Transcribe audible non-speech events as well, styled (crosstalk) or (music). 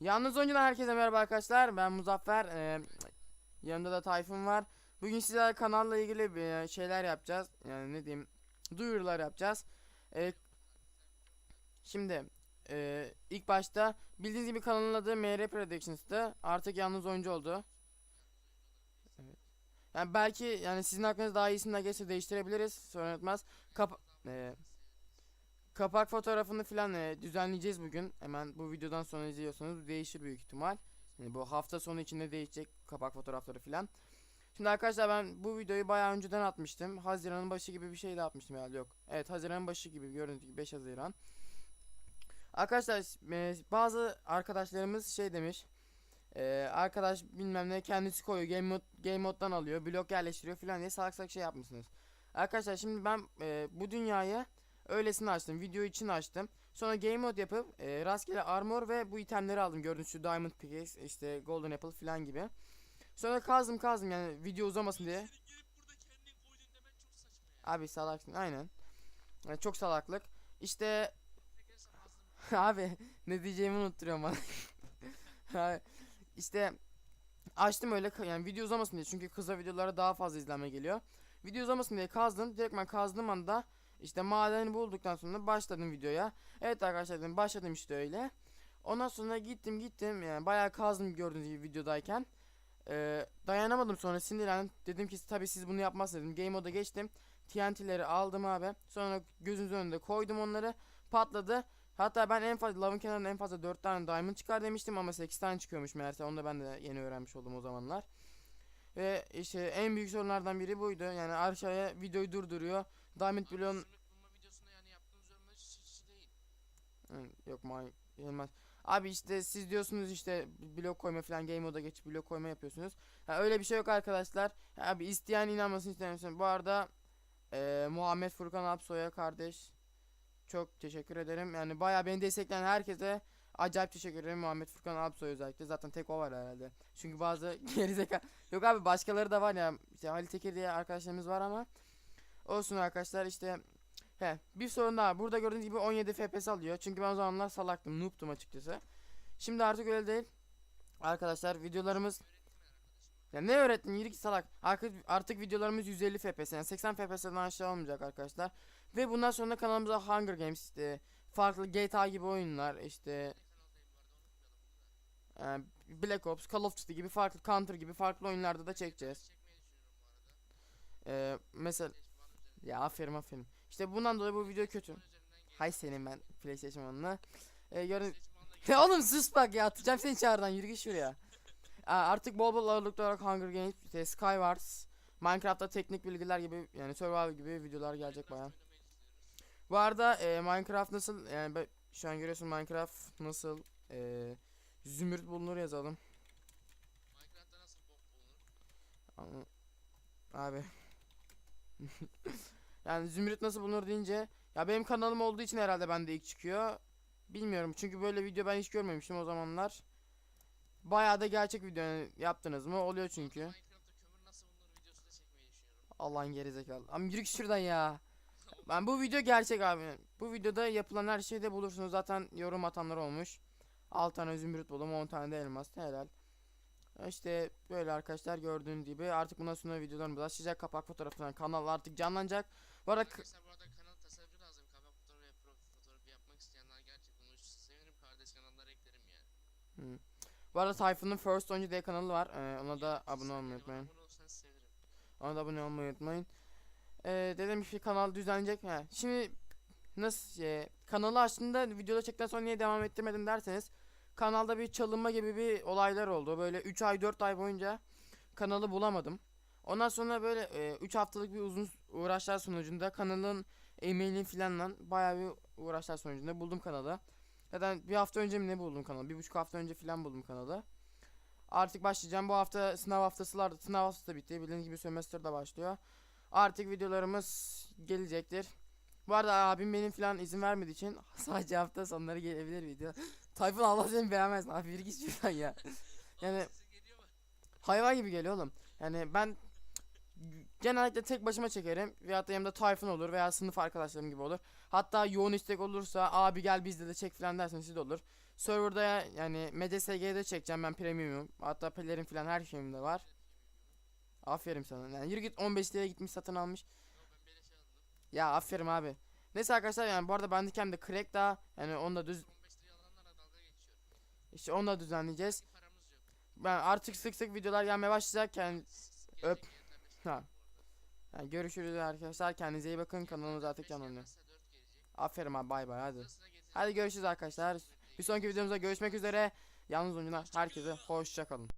Yalnız oyuncudan herkese merhaba arkadaşlar. Ben Muzaffer. Ee, yanımda da Tayfun var. Bugün sizlerle kanalla ilgili bir e, şeyler yapacağız. Yani ne diyeyim? Duyurular yapacağız. Ee, şimdi e, ilk başta bildiğiniz gibi kanalın adı MR Productions'tı. Artık yalnız oyuncu oldu. Yani belki yani sizin aklınız daha iyisinden geçse değiştirebiliriz. Sorun etmez. Kapa e, Kapak fotoğrafını filan e, düzenleyeceğiz bugün. Hemen bu videodan sonra izliyorsanız değişir büyük ihtimal. Yani bu hafta sonu içinde değişecek kapak fotoğrafları filan. Şimdi arkadaşlar ben bu videoyu bayağı önceden atmıştım. Haziran'ın başı gibi bir şey de atmıştım herhalde yok. Evet Haziran'ın başı gibi gördüğünüz gibi 5 Haziran. Arkadaşlar e, bazı arkadaşlarımız şey demiş. E, arkadaş bilmem ne kendisi koyuyor game, mod, game moddan alıyor blok yerleştiriyor filan diye salak salak şey yapmışsınız. Arkadaşlar şimdi ben e, bu dünyayı Öylesini açtım. Video için açtım. Sonra game mode yapıp e, rastgele armor ve bu itemleri aldım. Gördüğünüz şu diamond pickaxe, işte golden apple falan gibi. Sonra kazdım kazdım yani video uzamasın diye. Abi salaksın aynen. Yani çok salaklık. İşte (laughs) abi ne diyeceğimi unutturuyorum bana. (laughs) İşte açtım öyle yani video uzamasın diye çünkü kısa videolara daha fazla izlenme geliyor. Video uzamasın diye kazdım. Direkt ben kazdığım anda işte madeni bulduktan sonra başladım videoya. Evet arkadaşlar dedim başladım işte öyle. Ondan sonra gittim gittim yani bayağı kazdım gördüğünüz gibi videodayken. Ee, dayanamadım sonra sinirlendim. Dedim ki tabi siz bunu yapmazsınız dedim. Game moda geçtim. TNT'leri aldım abi. Sonra gözünüzün önünde koydum onları. Patladı. Hatta ben en fazla lavın kenarında en fazla 4 tane diamond çıkar demiştim ama 8 tane çıkıyormuş meğerse. Onu da ben de yeni öğrenmiş oldum o zamanlar. Ve işte en büyük sorunlardan biri buydu. Yani aşağıya videoyu durduruyor. Diamond. Hı, Yok may yenmez. Abi işte siz diyorsunuz işte blok koyma falan game moda geçip blok koyma yapıyorsunuz. Ha, öyle bir şey yok arkadaşlar. Abi isteyen inanmasın istemesin. Bu arada eee, Muhammed Furkan Apsoy'a kardeş çok teşekkür ederim. Yani bayağı beni destekleyen herkese acayip teşekkür ederim Muhammed Furkan Apsoy özellikle. Zaten tek o var herhalde. Çünkü bazı (laughs) gerizekalı yok abi başkaları da var ya. İşte Halil Tekir diye arkadaşlarımız var ama olsun arkadaşlar işte He, bir sorun daha. Burada gördüğünüz gibi 17 FPS alıyor. Çünkü ben o zamanlar salaktım, noob'tum açıkçası. Şimdi artık öyle değil. Arkadaşlar videolarımız ya ne öğrettin yürü git salak. Artık, artık videolarımız 150 FPS yani 80 FPS'den aşağı olmayacak arkadaşlar. Ve bundan sonra kanalımıza Hunger Games işte farklı GTA gibi oyunlar işte e, Black Ops, Call of Duty gibi farklı Counter gibi farklı oyunlarda da çekeceğiz. Çekmeyi düşünüyorum bu arada. E, mesela ya aferin aferin. İşte bundan dolayı bu video kötü. Hay senin ben PlayStation. E, PlayStation One'la gel. Ya oğlum sus bak ya atacağım seni çağrıdan yürü git şuraya. Aa, artık bol bol ağırlıklı olarak Hunger Games, Skywars, Minecraft'ta teknik bilgiler gibi yani survival gibi videolar gelecek baya. Bu arada e, Minecraft nasıl yani be- şu an görüyorsun Minecraft nasıl e, zümrüt bulunur yazalım. Minecraft'ta nasıl bok bulunur? Abi. (laughs) yani zümrüt nasıl bulunur deyince ya benim kanalım olduğu için herhalde bende ilk çıkıyor. Bilmiyorum çünkü böyle video ben hiç görmemiştim o zamanlar. Bayağı da gerçek video yaptınız mı? Oluyor çünkü. Allah'ın gerizekalı. Ama yürü şuradan ya. Ben bu video gerçek abi. Bu videoda yapılan her şeyi de bulursunuz. Zaten yorum atanlar olmuş. 6 tane zümrüt buldum 10 tane de elmas. Helal. İşte böyle arkadaşlar gördüğün gibi artık bundan sonra videolarımız açacak. Kapak fotoğrafından kanal artık canlanacak. Bu arada Arkadaşlar bu arada kanal tasarımcı lazım. Kapak fotoğrafı ve profil fotoğrafı yapmak isteyenler gerçekten onu sevinirim. Kardeş kanallara eklerim yani. bu arada Tayfun'un First Oyuncu diye kanalı var. Ee, ona da abone olmayı unutmayın. Ona da abone olmayı unutmayın. Ee, dedim ki kanal düzenleyecek. He. Şimdi nasıl e, kanalı açtığında videoda çektikten sonra niye devam ettirmedin derseniz kanalda bir çalınma gibi bir olaylar oldu. Böyle 3 ay 4 ay boyunca kanalı bulamadım. Ondan sonra böyle 3 haftalık bir uzun uğraşlar sonucunda kanalın e-mailin filanla bayağı bir uğraşlar sonucunda buldum kanalı. Zaten bir hafta önce mi ne buldum kanalı? Bir buçuk hafta önce filan buldum kanalı. Artık başlayacağım. Bu hafta sınav haftası var. Sınav haftası da bitti. Bildiğiniz gibi sömestr da başlıyor. Artık videolarımız gelecektir. Bu arada abim benim falan izin vermediği için (laughs) sadece hafta sonları gelebilir video. (gasps) Tayfun Allah seni beğenmezsin. Abi bir git şuradan ya. (laughs) Yani hayvan gibi geliyor oğlum. Yani ben genellikle tek başıma çekerim. Veyahut da yanımda Tayfun olur veya sınıf arkadaşlarım gibi olur. Hatta yoğun istek olursa abi gel bizde de çek falan derseniz siz de olur. Serverda ya- yani MCSG'de çekeceğim ben premium'um. Hatta pelerin falan her şeyim de var. Aferin sana. Yani yürü git 15 liraya gitmiş satın almış. Yo ben beleşe aldım. Ya aferin abi. Neyse arkadaşlar yani bu arada Bandicam'de crack daha yani onu da düz 15 liraya alanlarla dalga geçiyor. işte onu da düzenleyeceğiz. Ben artık sık sık videolar gelmeye başlayacak. Yani, Öp. Ha. yani görüşürüz arkadaşlar. Kendinize iyi bakın. Kanalımız artık canlanıyor. Aferin abi bay bay hadi. Hadi görüşürüz arkadaşlar. Bir sonraki videomuzda görüşmek üzere. Yalnız oyuncular herkese hoşça kalın.